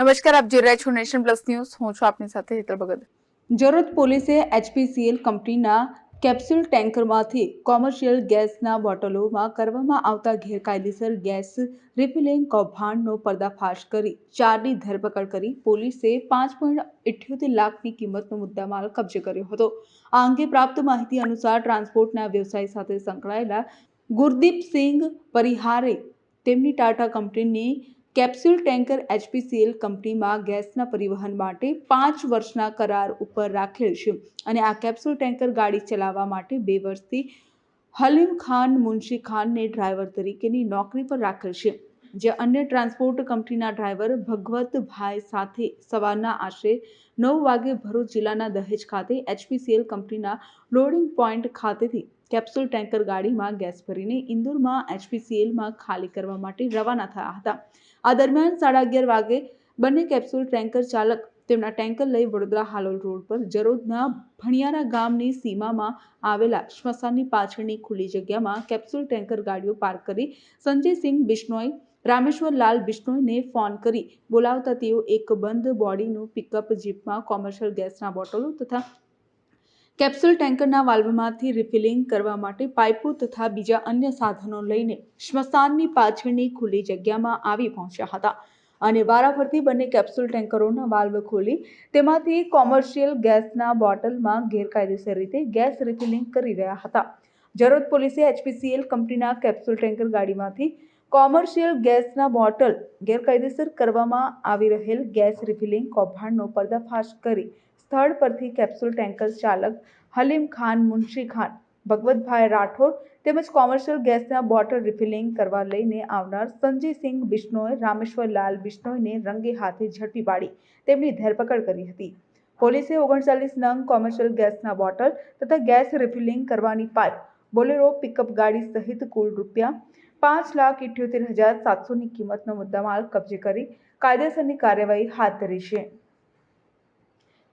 નમસ્કાર, આપ જોઈ રહ્યા છો નેશન પ્લસ ન્યૂઝ. હું છું આપની સાથે હેતલ ભગત. જરોદ પોલીસે એચપીસીએલ કંપનીના કેપ્સ્યુલ ટેન્કરમાંથી કોમર્શિયલ ગેસના બોટલોમાં કરવામાં આવતા ગેરકાયદેસર ગેસ રિફિલિંગ કૌભાંડનો પર્દાફાશ કરી ચારની ધરપકડ કરી પોલીસે પાંચ પોઈન્ટ ઇઠ્યોતેર લાખની કિંમતનો મુદ્દામાલ કબજે કર્યો હતો. આ અંગે પ્રાપ્ત માહિતી અનુસાર ટ્રાન્સપોર્ટના વ્યવસાય સાથે સંકળાયેલા ગુરદીપસિંગ પરિહારે તેમની ટાટા કંપનીની કેપ્સ્યુલ ટેન્કર એચપીસીએલ કંપનીમાં ગેસના પરિવહન માટે પાંચ વર્ષના કરાર ઉપર રાખેલ છે અને આ કેપ્સ્યુલ ટેન્કર ગાડી ચલાવવા માટે બે વર્ષથી હલીમ ખાન મુનશી ખાનને ડ્રાઈવર તરીકેની નોકરી પર રાખેલ છે, જે અન્ય ટ્રાન્સપોર્ટ કંપનીના ડ્રાઈવર ભગવતભાઈ સાથે સવારના આશરે નવ વાગે ભરૂચ જિલ્લાના દહેજ ખાતે એચપીસીએલ કંપનીના લોડિંગ પોઈન્ટ ખાતેથી કેપ્સ્યુલ ટેન્કર ગાડીમાં ગેસ ભરીને ઇન્દોરમાં એચપીસીએલમાં ખાલી કરવા માટે રવાના થયા હતા. આ દરમિયાન સાડા અગિયાર વાગે બંને કેપ્સ્યુલ ટેન્કર ચાલક તેમના ટેન્કર લઈ વડોદરા હાલોલ રોડ પર જરોદના ભણિયારા ગામની સીમામાં આવેલા સ્મશાનની પાછળની ખુલ્લી જગ્યામાં કેપ્સ્યુલ ટેન્કર ગાડીઓ પાર્ક કરી સંજયસિંહ બિશ્નોઈ રામેશ્વર લાલ બિશ્નોઈને ફોન કરી બોલાવતા તેઓ એક બંધ બોડીનું પિકઅપ જીપમાં કોમર્શિયલ ગેસના બોટલો તથા કેપ્સ્યુલ ટેન્કરના વાલ્વમાંથી રિફિલિંગ કરવા માટે પાઇપો તથા બીજા અન્ય સાધનો લઈને સ્મશાનની પાછળની ખુલ્લી જગ્યામાં આવી પહોંચ્યા હતા. અને વારાફરતી બંને કેપ્સ્યુલ ટેન્કરોના વાલ્વ ખોલી તેમાંથી કોમર્શિયલ ગેસના બોટલમાં ગેરકાયદેસર રીતે ગેસ રિફિલિંગ કરી રહ્યા હતા. જરોદ પોલીસે એચપીસીએલ કંપનીના કેપ્સ્યુલ ટેન્કર ગાડીમાંથી કોમર્શિયલ ગેસના બોટલ ગેરકાયદેસર કરવામાં આવી રહેલ ગેસ રિફિલિંગ કૌભાંડનો પર્દાફાશ કરી સ્થળ પરથી કેપ્સ્યુલ ટેન્કર ચાલક હલીમ ખાન, મુનશી ખાન, ભગવતભાઈ રાઠોડ તેમજ કોમર્શિયલ ગેસના બોટલ રિફિલિંગ કરવા લઈને આવનાર સંજયસિંહ બિશ્નોય રામેશ્વરલાલ બિશ્નોઈને રંગે હાથે ઝડપી પાડી તેમની ધરપકડ કરી હતી. પોલીસે ઓગણચાલીસ નંગ કોમર્શિયલ ગેસના બોટલ તથા ગેસ રિફિલિંગ કરવાની પાઇપ, બોલેરો પિકઅપ ગાડી સહિત કુલ રૂપિયા પાંચ લાખ ઇઠ્યોતેર હજાર સાતસોની કિંમતનો મુદ્દામાલ કબજે કરી કાયદેસરની કાર્યવાહી હાથ ધરી છે.